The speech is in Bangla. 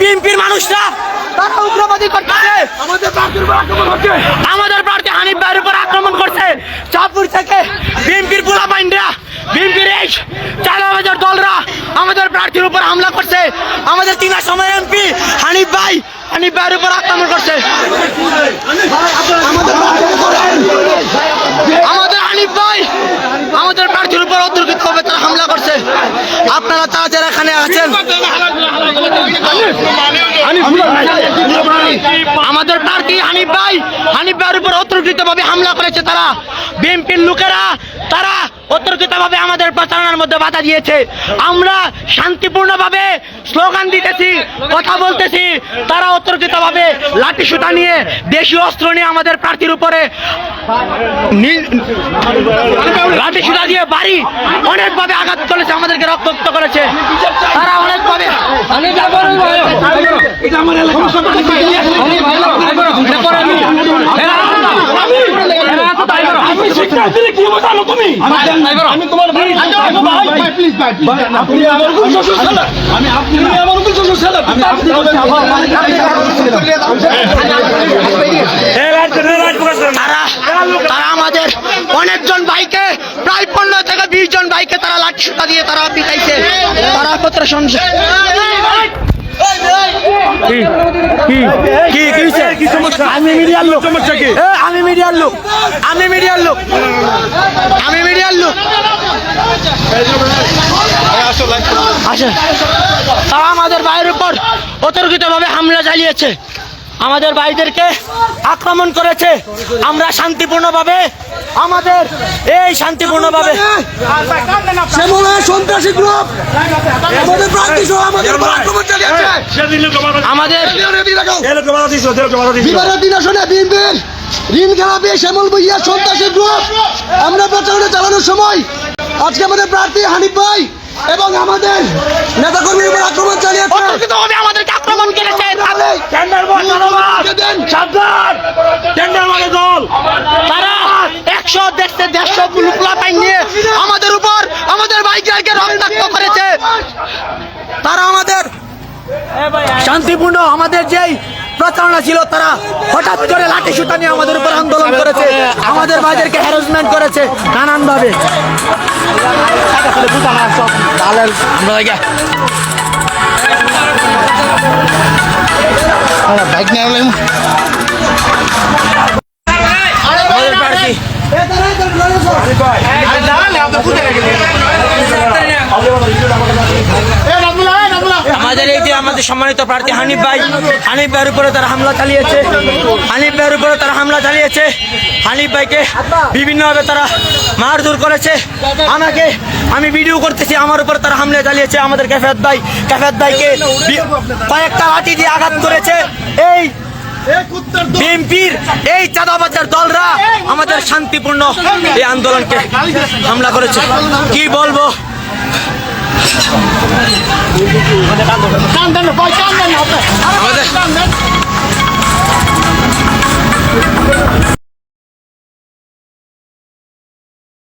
বিএনপির মানুষরা তারা উগ্রবাদী করতেছে। আমাদের প্রার্থীর উপর আক্রমণ করছে। আমাদের প্রার্থী হানিফ ভাইয়ের উপর আক্রমণ করছে। চাঁদপুর থেকে বিএনপির পোলা বাইন্ডরা বিএনপির এই হাজার দলরা আমাদের প্রার্থীর উপর হামলা করছে। আমাদের তিনা সময় এমপি হানিফ ভাই হানিফ ভাইয়ের উপর আক্রমণ করছে আমাদের হানিফ ভাই আমাদের প্রার্থীর উপর অতর্কিত ভাবে তারা হামলা করছে আপনারা তারা যারা এখানে আছেন আমাদের প্রার্থী হানিফ ভাই, হানিফ ভাইয়ের উপর অতর্কিত ভাবে হামলা করেছে তারা। বিএনপির লোকেরা, তারা অতর্কিত ভাবে আমাদের প্রচারণার মধ্যে বাধা দিয়েছে। আমরা শান্তিপূর্ণভাবে স্লোগান দিতেছি, কথা বলতেছি। তারা অতর্কিত ভাবে লাঠি সুতা নিয়ে দেশীয় অস্ত্র নিয়ে আমাদের প্রার্থীর উপরে লাঠি সুতা দিয়ে বাড়ি অনেকভাবে আঘাত করেছে, আমাদেরকে রক্তাক্ত করেছে। তারা অনেকভাবে এটা আমার এলাকা। আমি শিক্ষা দিলে কি হবে জানো তুমি? আমি তোমার ভাই ভাই প্লিজ। ভাই আপনি আমার উপর শ্বশুর ছেলে। আমি আপনি আমার উপর শ্বশুর ছেলে। আমি আপনি তারা তারা আমাদের অনেকজন ভাইকে প্রায় পনেরো থেকে বিশ জন ভাইকে তারা লাঠি সুতা দিয়ে তারা পিটাইছে। তারা কত সংসার কি? কি? কি? সমস্যা? আমি মিডিয়ার লোক। আমি মিডিয়ার লোক। আমি মিডিয়ার লোক। আমি মিডিয়ার লোক। আমাদের ভাইয়ের উপর অতর্কিত ভাবে হামলা চালিয়েছে। আমাদের ভাইদেরকে আক্রমণ করেছে। আমরা শান্তিপূর্ণভাবে আমাদের এই শান্তিপূর্ণভাবে সন্ত্রাসী গ্রুপ আমাদের ঋণ খেলাপি শ্যামল বইয়া সন্ত্রাসী গ্রুপ। আমরা প্রচারণা চালানোর সময় আজকে আমাদের প্রার্থী হানিফ ভাই এবং আমাদের নেতাকর্মীর উপর আক্রমণ চালিয়েছে। আমাদেরকে আক্রমণ করেছে। আমাদের উপর আমাদের করেছে। তারা আমাদের শান্তিপূর্ণ আমাদের যেই প্রচারণা ছিল, তারা হঠাৎ করে লাঠি সুতা নিয়ে আমাদের উপর আন্দোলন করেছে, আমাদের বাজারকে হ্যারাসমেন্ট করেছে নানান ভাবে বাইক নিয়ে আমাদের সম্মানিত প্রার্থী হানিফ ভাই, হানিফ ভাইয়ের উপরে তারা হামলা চালিয়েছে। হানিফ ভাইয়ের উপরে তারা হামলা চালিয়েছে। হানিফ ভাইকে বিভিন্নভাবে তারা মারধর করেছে। আমাকে, আমি ভিডিও করতেছি, আমার উপর তারা হামলা চালিয়েছে আমাদের ক্যাফেত ভাই। ক্যাফেত ভাইকে কয়েকটা লাঠি দিয়ে আঘাত করেছে। এই বিএনপির, এই চাঁদাবাজার দলরা আমাদের শান্তিপূর্ণ এই আন্দোলনকে হামলা করেছে। কি বলব? আমাদের